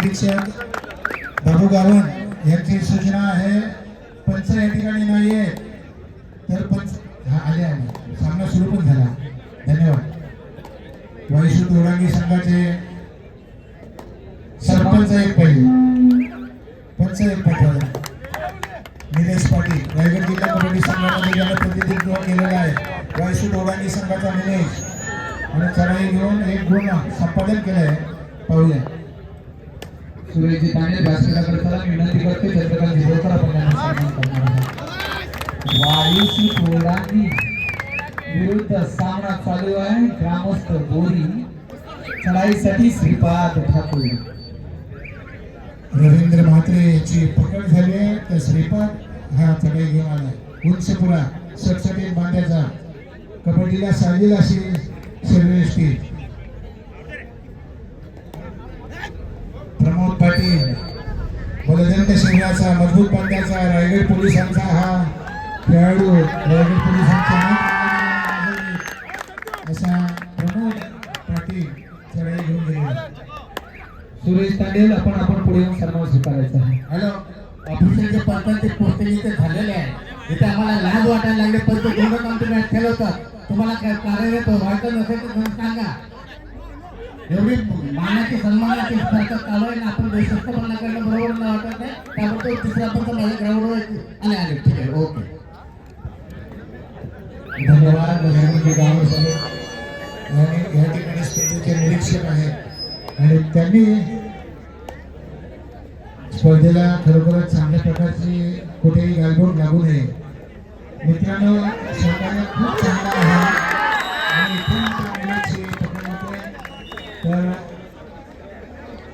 निरीक्षक बाबू गावण यांची सूचना आहे. पंच या ठिकाणी नाहीये. तर पंच हा आले आले सामना सुरू पण झाला. धन्यवाद. वैशू दोडांगी संघाचे सरपंच एक पहिले पंच एक पाठवा निलेश पाटील. रायगड जिल्हा कबड्डी संघामध्ये ज्याला प्रतिनिधित्व केलेलं आहे. वैशू दोडांगी संघाचा निलेश. आणि चढाई घेऊन एक गुण संपादन केलंय. पाहूया. सुरेशजी पांडे व्यासपीठाकडे चला मी विनंती करते चंद्रकांत जिजोकर आपण वायुसी पोरांनी विरुद्ध सामना चालू आहे. ग्रामस्थ बोरी चढाईसाठी श्रीपाद ठाकूर. रवींद्र म्हात्रे याची पकड झाली आहे. तर श्रीपाद हा चढाई घेऊन आला उंचपुरा सटसटीत बांध्याचा. कबड्डीला साजेल अशी सर्वेष्टी प्रमोद पाटील बलदंड शरीराचा मजबूत बांधायचा रायगड पोलिसांचा हा खेळाडू रायगड पोलिसांचा प्रमोद पाटील चढाई घेऊन सुरेश तांडेल आपण आपण पुढे येऊन सन्मान स्वीकारायचा आहे. हॅलो ते पोस्टिंग इथे झालेले आहे. इथे आम्हाला लाज वाटायला लागले पण ते दोघं काम तुम्ही ठेवतात तुम्हाला काय कार्यरत व्हायचं नसेल तर सांगा. एवढी मानाची सन्मानाची स्पर्धा चालू आहे ना आपण देशस्थपणा करणं बरोबर नाही वाटत नाही त्याबद्दल तिसऱ्या पण माझ्या ग्राउंडवर आले आले. ठीक आहे. ओके. धन्यवाद. बजरंगी गाव झाले. आणि या ठिकाणी स्पर्धेचे निरीक्षक आहेत. आणि त्यांनी स्पर्धेला खरोखरच चांगल्या प्रकारची कुठेही गालबोट लागू नये. मित्रांनो सहकार्य खूप चांगला आहे आणि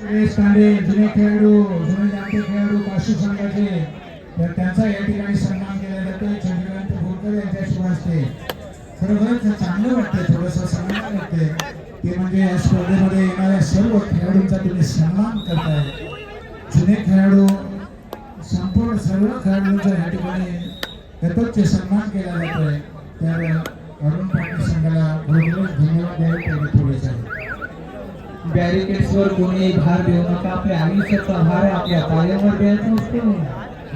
सुरेश जुने खेळाडू जुने खेळाडू संघाचे. तर त्यांचा या ठिकाणी सन्मान केला जातो. चंद्रकांत खरोखरच चांगलं थोडंसं ते म्हणजे या स्पर्धेमध्ये येणाऱ्या सर्व खेळाडूंचा तुम्ही सन्मान करताय. जुने खेळाडू संपूर्ण सर्व खेळाडूंचा या ठिकाणी सन्मान केला जातोय. तर अरुण पाटील संघाला खरोखरच धन्यवाद द्यावे थोडेच आहे बॅरिकेड्स वर कोणी भार देऊ नका आपल्या आयुष्याचा भार आपल्या कार्यावर द्यायचा असतो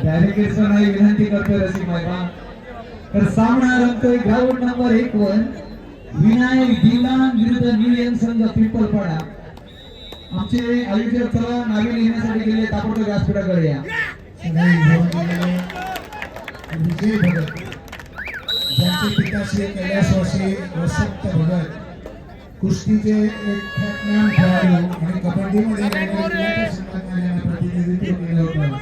बॅरिकेड्स वर नाही विनंती करतोय रसिक मैदान। तर सामना रंगतोय ग्राउंड नंबर एक वर विनायक दिलान विरुद्ध न्यूयन संघ पिंपलपाडा आमचे आयोजक चला नावे लिहिण्यासाठी गेले ताबडतोब व्यासपीठाकडे या। विजय भगत ज्यांचे पिता श्री कैलासवासी वसंत भगत कुस्तीचे एक ख्यातनाम खेळाडू आणि कबड्डीमध्ये रायगड जिल्ह्याच्या संघात यांना प्रतिनिधित्व केलं होतं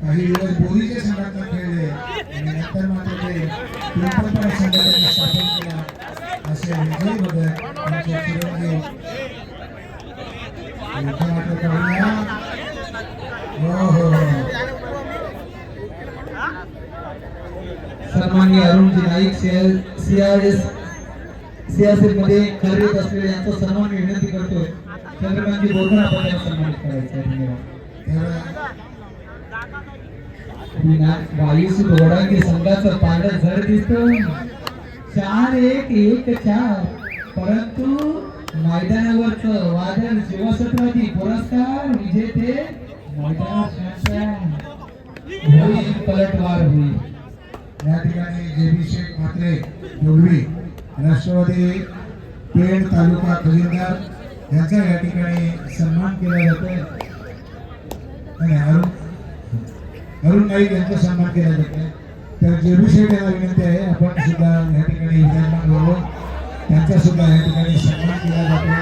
काही दिवस बोरीच्या संघात खेळले आणि नंतर मात्र ते पिंपळपाडा संघाने स्थापन केला असे विजय भगत यांचे चिरंजीव. हो हो सन्माननीय अरुणजी नाईक सीआरएस सीआरसी मध्ये कार्यरत असलेले यांचा सन्मान विनंती करतोय. चंद्रकांतजी बोलून आपण त्यांना सन्मानित करायचा धन्यवाद. तेव्हा विना- संघाचं पांढर झड दिसत. चार एक एक चार. परंतु मैदानावरच वादळ शिवछत्रपती पुरस्कार विजेते मैदानात पलटवार होईल. या ठिकाणी जेबी शेख म्हात्रे डोलवी राष्ट्रवादी पेड तालुका खजिनदार यांचा या ठिकाणी सन्मान केला जातो आणि अरुण अरुण नाईक यांचा सन्मान केला जातो तर जेबी शेठ यांना विनंती आहे आपण सुद्धा या ठिकाणी विद्यार्थ्यांना बोलवून त्यांचा सुद्धा या ठिकाणी सन्मान केला जातो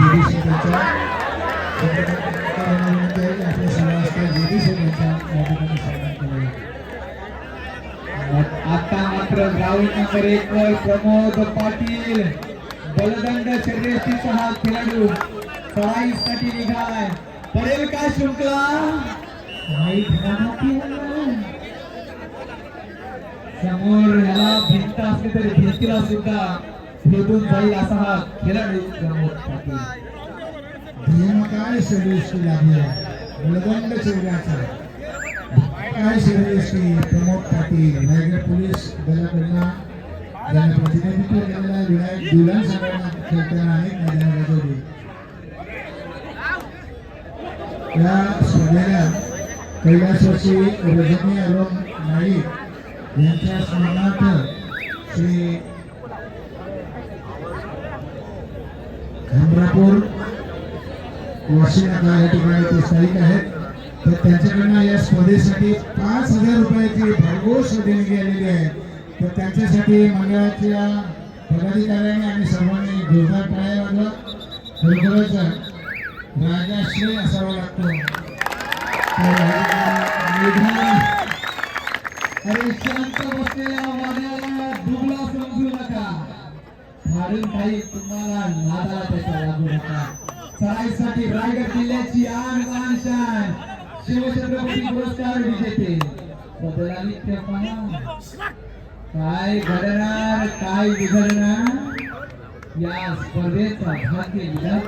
जेबी शेठ यांचा. विनंती आहे मात्र नंबर एक वर प्रमोद पाटील. बलदंड शर्यतीचा हा खेळाडू चढाईसाठी निघालाय. पडेल का शुक्ला? नाही समोर ह्याला भिंत असली तरी भिंतीला सुद्धा भेटून जाईल असा हा खेळाडू प्रमोद पाटील. ध्येय काय शरीरष्टी लागली बलदंड शरीराचा. काय शरीरष्टी प्रमोद पाटील रायगड पोलीस दलाकडनं ज्यांना प्रतिनिधित्व केलेलं आहे विनायक दिवाण संघांना खेळताना अनेक मैदानात गाजवली या स्पर्धेला कैलासवासी रजनी अरुण नाईक यांच्या स्मरणार्थ श्री खामरापूर वाशिनाका या ठिकाणी ते स्थायिक आहेत तर त्यांच्याकडनं या स्पर्धेसाठी पाच हजार रुपयाची भरघोस देणगी आलेली आहे. तर त्यांच्यासाठी मंडळाच्या पदाधिकाऱ्यांनी आणि सर्वांनी जोरदार टाळ्या वाजवा. खरोखरच राजाश्रय असावा लागतो. अरे शांत बसलेल्या वाड्याला दुबला समजू नका. फाडून काही तुम्हाला नादाला त्याचा लागू नका. चढाईसाठी रायगड किल्ल्याची आन मान शान. शिवछत्रपती पुरस्कार विजेते. काय घडणार काय बिघडणार या स्पर्धेचा भाग्य विधान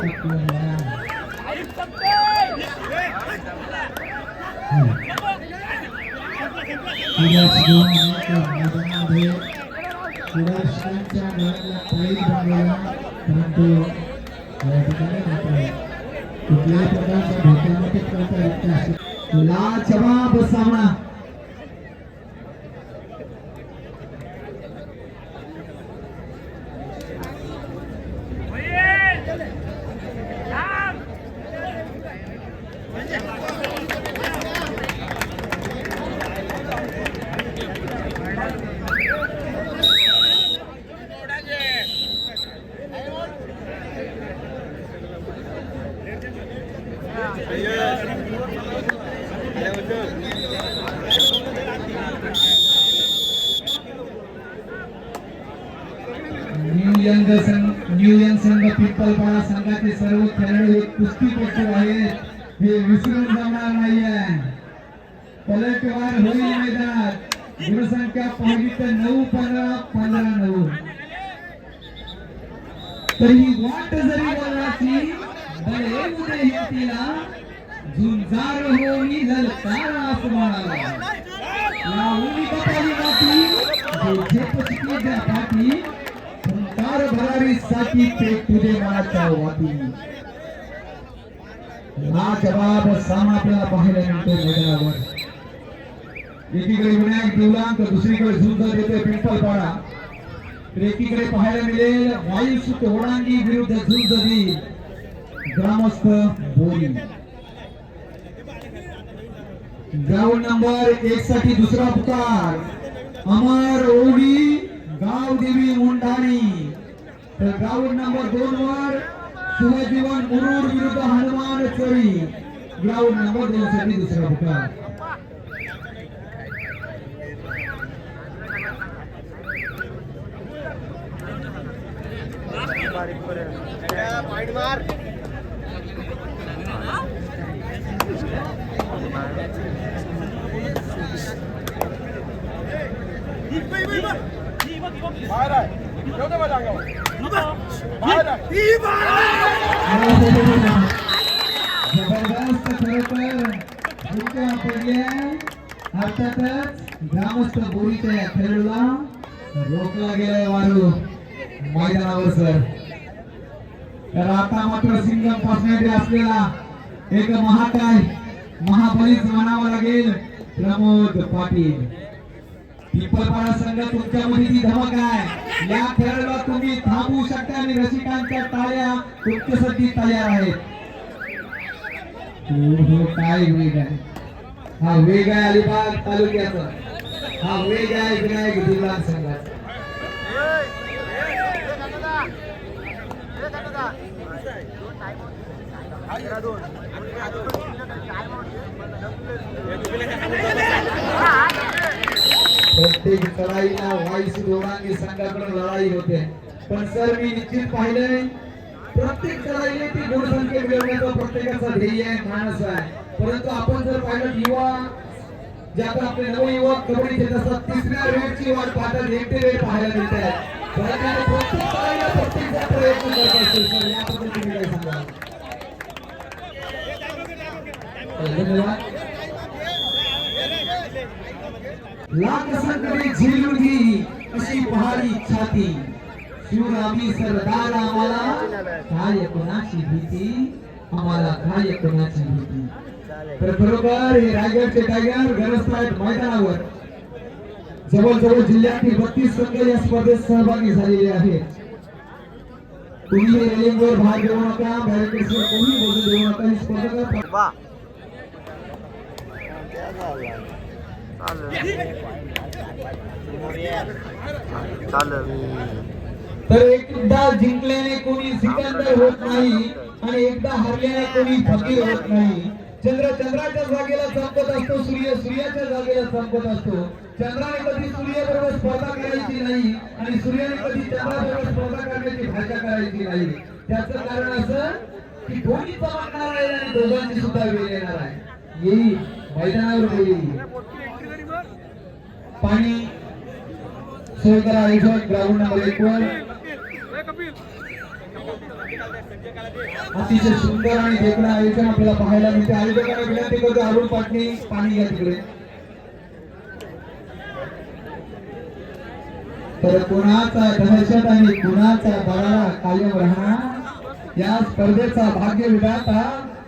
परंतु या ठिकाणी मात्र कुठल्याही प्रकारच्या धोक्यामध्ये करता येत नाही लाजवाब सामना. संघ पिंपलपाडा संघाचे सर्व खेळाडू हे कुस्तीपटू आहेत. हे विसरून जाणार नाहीये. पलटवार होईल मैदानात गुणसंख्या पाहिली तर नऊ, पंधरा पंधरा, नऊ. तरी संकार भरारी साठी ते तुझे मनाच्या वाटी. हा जवाब सामना आपल्याला पाहायला मिळतो मैदानावर एकीकडे विनायक देवलांक दुसरीकडे झुंज देते पिंपलपाडा तर एकीकडे पाहायला मिळेल वायुसुत होडांगी विरुद्ध झुंज देईल ग्रामस्थ बोरी. ग्राउंड नंबर एक साठी दुसरा पुकार. अमर ओढी गाव देवी मुंडाणी. तर ग्राउंड नंबर दोन वर सुहजीवन मुरुड विरुद्ध हनुमान चोरी. ग्राउंड नंबर दोन साठी दुसरा पुकार जबरदस्त खरोखर भूमिका पडल्या अर्थातच ग्रामस्थ बोरीच्या खेळाडूला रोखला गेलाय वारू मैदानावर सर तर आता मात्र सिंगम पासण्याचे असलेला एक महाकाय महाबलीच म्हणावा लागेल प्रमोद पाटील पिंपलपाडा संघ तुमच्यामध्ये ती धमक आहे. या खेळाला तुम्ही थांबवू शकता आणि रसिकांच्या टाळ्या तुमच्यासाठी तयार आहेत. हो, हो, काय वेग आहे. हा वेग आहे अलिबाग तालुक्याचा. हा वेग आहे विनायक दिवलान संघाचा. प्रत्येक लढाईला वाईस दोघांनी संघाकडून लढाई होते. पण सर मी निश्चित पाहिले प्रत्येक लढाईला ती गुणसंख्या मिळवण्याचा प्रत्येकाचा ध्येय आहे मानस आहे. परंतु आपण जर पाहिलं युवा जे आता आपले नवयुवक कबड्डी खेळत असतात तिसऱ्या वेळची वाट पाहतात एकटे वेळ पाहायला मिळत आहे प्रत्येक लढाईला प्रत्येक प्रयत्न करत असतो. सर याबद्दल तुम्ही काय सांगाल? धन्यवाद. लाख संकटे झेलून घे अशी पहाडी छाती. शिवरामी सरदार आम्हाला काय कोणाची भीती? आम्हाला काय कोणाची भीती? तर खरोखर हे रायगडचे टायगर गरजत आहेत मैदानावर जवळजवळ जिल्ह्यातील बत्तीस संघ या स्पर्धेत सहभागी झालेले आहेत. तुम्ही रेलिंगवर भाग घेऊ नका बॅरिकेड्सवर कोणी बसू देऊ नका ही स्पर्धा तर एकदा जिंकल्याने कोणी सिकंदर होत नाही आणि एकदा हरल्याने कोणी फकीर होत नाही. चंद्र चंद्राच्या जागेला चमकत असतो सूर्य सूर्याच्या जागेला चमकत असतो. चंद्राने कधी सूर्याबरोबर स्पर्धा करायची नाही आणि सूर्याने कधी चंद्राबरोबर स्पर्धा करण्याची भाषा करायची नाही. त्याच कारण असं की दोन्ही चमकणार आहे आणि दोघांची सुद्धा वेळ येणार आहे. येईल. मैदानावर वेळ येईल. पाणी सोय करा आयोजन ग्राउंड नंबर एक वर अतिशय सुंदर आणि देखणं आयोजन आपल्याला पाहायला मिळते. आयोजकांना विनंती करतो अरुण पाटणी पाणी घ्या तिकडे. तर कुणाचा दहशत आणि कुणाचा बळा कायम राहणार? या स्पर्धेचा भाग्य विधाता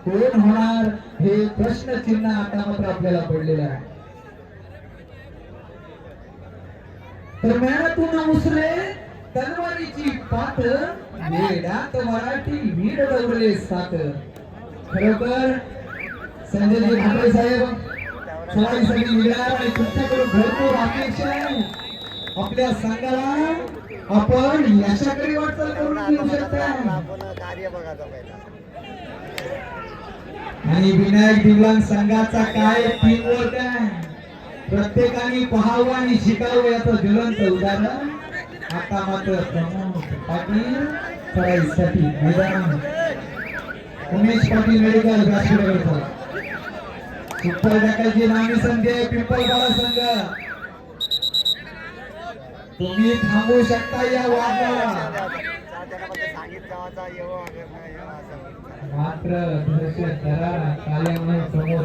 कोण होणार? हे प्रश्नचिन्ह आता मात्र आपल्याला पडलेलं आहे. तर मेळातून तलवारीची पात वेड्यात मराठी वीड दौडले सात. खरोखर संजयजी भांबरे साहेब सवारीसाठी निघणार आणि तुमच्याकडून भरपूर अपेक्षा आहे. आपल्या संघाला आपण याच्याकडे वाटचाल करून घेऊ शकता. आणि विनायक दिव्यांग संघाचा काय टीम वर्क आहे? प्रत्येकाने पाहावं आणि शिकावं याचं ज्वलंत उदाहरण आता मात्र प्रमोद पाटील करायसाठी मैदान. उमेश पाटील मेडिकल व्यासपीठावर सुपर जगाची नामी संधी आहे पिंपळगाडा संघ. तुम्ही थांबू शकता या वादाला. मात्र दहशत दरारा काल्यामुळे समोर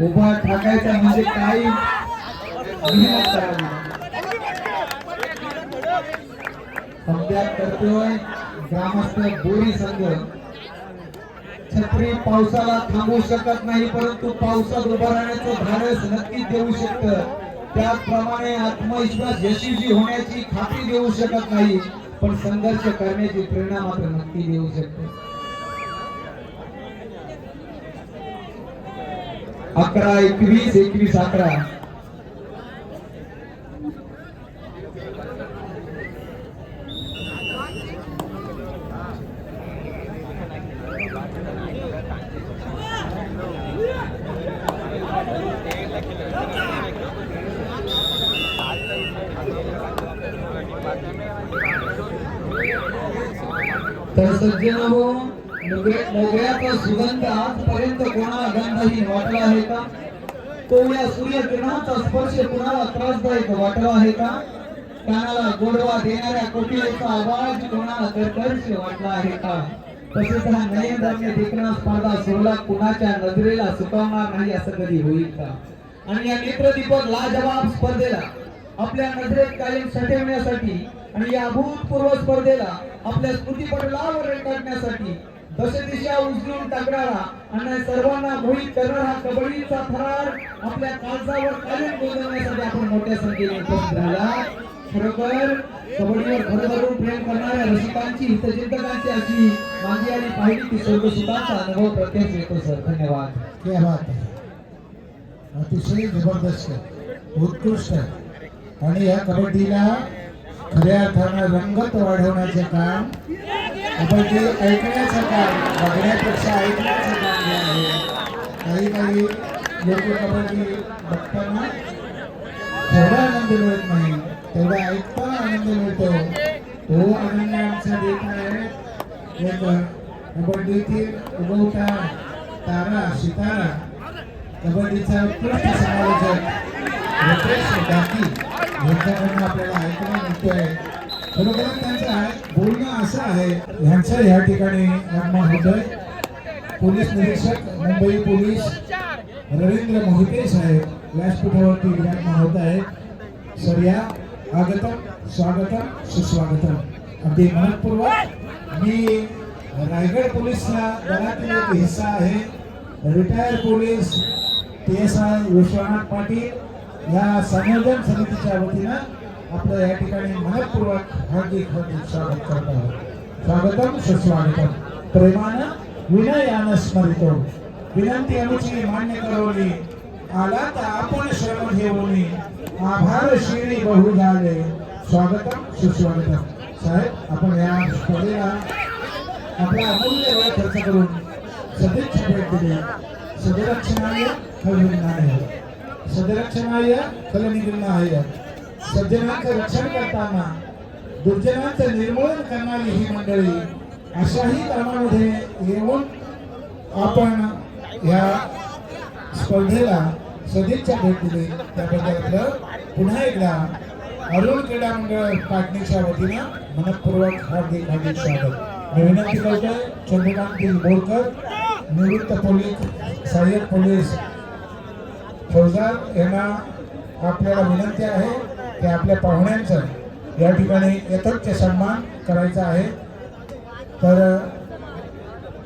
उभा टाकायचा म्हणजे काही मेहनत करावी. अभ्यास करतोय ग्रामस्थ बोरी संघ. छत्री पावसाला थांबवू शकत नाही परंतु पावसात उभं राहण्याचं धाडस नक्कीच देऊ शकतं. त्याचप्रमाणे आत्मविश्वास यशस्वी होण्याची खात्री देऊ शकत नाही पण संघर्ष करण्याची प्रेरणा मात्र नक्की देऊ शकते. अकरा एकवीस एकवीस अकरा तर सज्जन हो मोगऱ्या- मोगऱ्याचा सुगंध आजपर्यंत कोणाला गंधहीन वाटला आहे का तो या सूर्यकिरणाचा स्पर्श कोणाला एक वाटला आहे का? कानाला गोडवा देणाऱ्या कोकिलेचा आवाज कोणाला कर्कर्ष वाटला आहे का? तसेच हा नयन नयनरम्य देखणा स्पर्धा सुरला कुणाच्या नजरेला सुकावणार नाही असं कधी होईल का? आणि या नेत्रदीपक लाजवाब स्पर्धेला आपल्या नजरेत कायम सटवण्यासाठी आणि या अभूतपूर्व स्पर्धेला आपल्या स्मृतीपटलावर रेखाटण्यासाठी दशदिशा उचलून टाकणारा आणि सर्वांना मोहित करणारा हा कबड्डीचा थरार आपल्या काळजावर कायम गोंधळण्यासाठी आपण मोठ्या संख्येने उपस्थित राहिला. खरोखर कबड्डीवर भरभरून प्रेम करणाऱ्या रसिकांची हितचिंतकांची अशी माझी आणि पाहिली ती सर्व सुखांचा अनुभव प्रत्यक्ष येतो सर. धन्यवाद. धन्यवाद अतिशय जबरदस्त उत्कृष्ट आणि या कबड्डीला खऱ्या अर्थानं रंगत वाढवण्याचे काम आपण ते ऐकण्याचं काम बघण्यापेक्षा ऐकण्याचं काम जे आहे. काही काही लोक कबड्डी बघताना जेवढा आनंद मिळत नाही तेवढा ऐकताना आनंद मिळतो. तो आनंद आमचा देत नाही कबड्डीतील उगवता तारा सितारा. कबड्डीचा उत्कृष्ट समालोचक रुपेश डाकी यांच्याकडून आपल्याला ऐकणं मिळतोय. खरोखर त्यांचा बोल असं आहे. ह्यांचं या ठिकाणी आगमन होतंय. पोलीस निरीक्षक मुंबई पोलीस रवींद्र मोहिते साहेब व्यासपीठावरती विराजमान होत आहेत. सर या आगतम स्वागतम सुस्वागतम. अगदी मनपूर्वक मी रायगड पोलीसला दलातील एक हिस्सा आहे. Retire police P S I Vishwanath Patil या संयोजन समितीच्या वतीनं आपलं या ठिकाणी मनपूर्वक हार्दिक हार्दिक स्वागत करत. आहोत स्वागतम सुस्वागतम. प्रेमानं विनयानं स्मरितो. विनंती आमची मान्य करवली आला तर आपण श्रम घेऊन. आभार शिरी बहु झाले. स्वागतम सुस्वागतम. साहेब आपण या स्पर्धेला आपला अमूल्य वेळ खर्च करून सदिच्छा भेट दिली. सदरक्षणाय खलनिग्नाय सदरक्षणाय खलनिग्नाय सज्जनांचं रक्षण करताना दुर्जनांचं निर्मूलन करणारी ही मंडळी अशाही कामामध्ये येऊन आपण या स्पर्धेला सदिच्छा भेट दिली. त्याबद्दल आपलं पुन्हा एकदा अरुण क्रीडा मंडळ पाटणीच्या वतीनं मनपूर्वक हार्दिक हार्दिक स्वागत. विनंती करतोय चंद्रकांत बोरकर निवृत्त पोलीस सहाय्यक पोलीस फौजदार यांना आपल्याला विनंती आहे. ते आपल्या पाहुण्यांचं या ठिकाणी यथोच्च सन्मान करायचा आहे. तर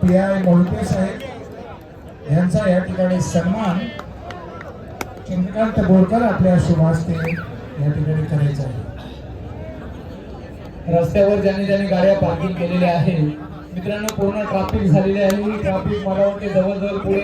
पी आय मोहिते साहेब यांचा या ठिकाणी सन्मान चंद्रकांत बोरकर आपल्या शुभास्ते या ठिकाणी करायचा आहे. रस्त्यावर ज्यांनी ज्यांनी गाड्या पार्किंग केलेल्या आहेत मित्रांनो पूर्ण ट्रॅफिक झालेली आहे. ट्रॅफिक मला वाटते जवळजवळ पुढे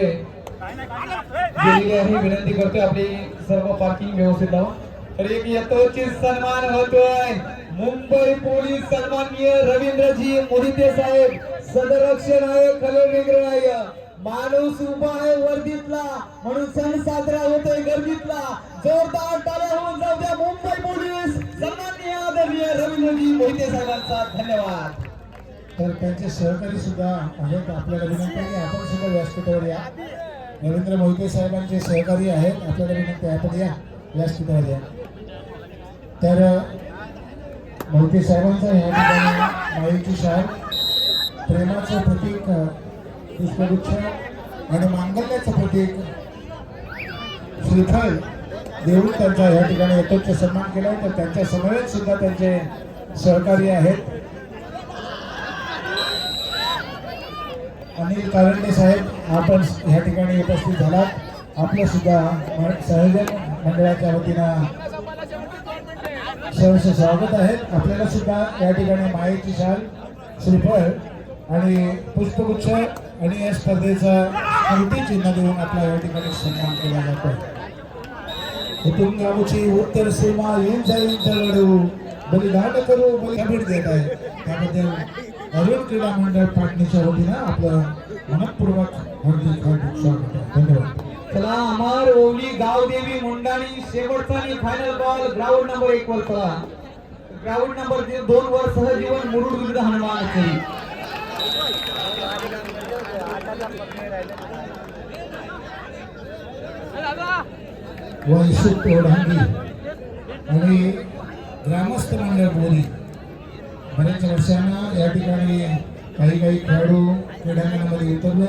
गेलेली आहे. विनंती करतोय आपली सर्व पार्किंग व्यवस्थित लावून तर एक यथोचित सन्मान होतोय. मुंबई पोलीस सन्माननीय रवींद्रजी मोहिते साहेब सदरक्षण आहे कलोनिग्रह माणूस उभा आहे वर्दीतला म्हणून सण साजरा होतोय गर्दीतला. जोरदार टाळ्या होऊन जाऊ द्या मुंबई पोलीस. सन्माननीय आदरणीय रवींद्रजी मोहिते साहेबांचा धन्यवाद. तर त्यांचे सहकारी सुद्धा आहेत आपल्याला विनंती आहे आपण सुद्धा व्यासपीठावर या. रवींद्र मोहिते साहेबांचे सहकारी आहेत आपल्याला विनंती आहे आपण या. व्यासपीठावर या. तर मोहिते साहेबांचा या ठिकाणी माईची साहेब प्रेमाचं प्रतीक पुष्पगुच्छ आणि मांगल्याचं प्रतीक श्रीफळ देऊन त्यांचा या ठिकाणी यथोच्च सन्मान केला तर त्यांच्या समवेत सुद्धा त्यांचे सहकारी आहेत. अनिल कारंडे साहेब आपण ह्या ठिकाणी उपस्थित झालात. आपलं सुद्धा सहजन मंडळाच्या वतीनं सहर्ष स्वागत आहे. आपल्याला सुद्धा या ठिकाणी मायेची शाल श्रीफळ आणि पुष्पगुच्छ आणि या स्पर्धेचा स्मृती चिन्ह देऊन आपला या ठिकाणी सन्मान केला जातो इथून गावची उत्तर सीमा यांचा यांचा लढू बलिदान करू. बली भेट देत आहे. त्याबद्दल अरुण क्रीडा मंडळ पाटणीच्या वतीनं आपलं मनपूर्वक हार्दिक हार्दिक स्वागत आहे. धन्यवाद. चला अमर ओवली गावदेवी मुंडाणी शेवटचा आणि फायनल बॉल ग्राउंड नंबर एक वर चला. ग्राउंड नंबर दोन वर सहजीवन मुरुड विरुद्ध हनुमान असेल वंशिक ओढांगी आणि ग्रामस्थ मंडळ बोली बऱ्याच वर्षांना या ठिकाणी काही काही खेळाडू क्रीडांगणामध्ये उतरलं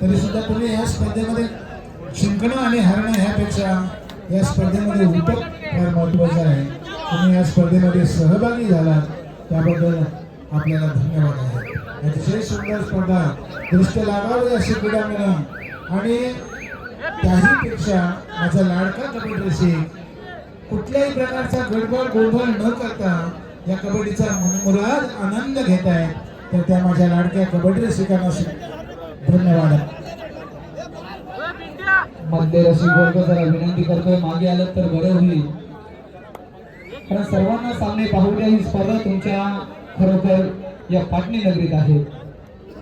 तरी सुद्धा तुम्ही या स्पर्धेमध्ये जिंकणं आणि हरणं ह्यापेक्षा या स्पर्धेमध्ये उतक फार महत्वाचं आहे. तुम्ही या स्पर्धेमध्ये सहभागी झाला त्याबद्दल आपल्याला धन्यवाद आहे. अतिशय सुंदर स्पर्धा दृष्ट लागावी अशी क्रीडांगणं आणि त्याहीपेक्षा माझा लाडका कबड्डी कुठल्याही प्रकारचा गडबड गोंधळ न करता या कबड्डीचा मनमुराद आनंद घेत आहेत तर त्या माझ्या लाडक्या कबड्डी रसिकांना सु- धन्यवाद. मधले रसिक वर्ग जरा विनंती करतोय मागे आलं तर बरं होईल. कारण सर्वांना सामने पाहू द्या ही स्पर्धा तुमच्या खरोखर या पाटणी नगरीत आहे.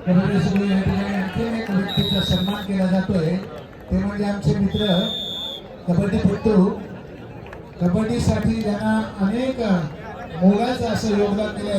कबड्डी रसिक या ठिकाणी आणखी एक व्यक्तीचा सन्मान केला जातोय. ते म्हणजे आमचे मित्र कबड्डीपटू कबड्डीसाठी ज्यांना अनेक मोलाचं असं योगदान दिलं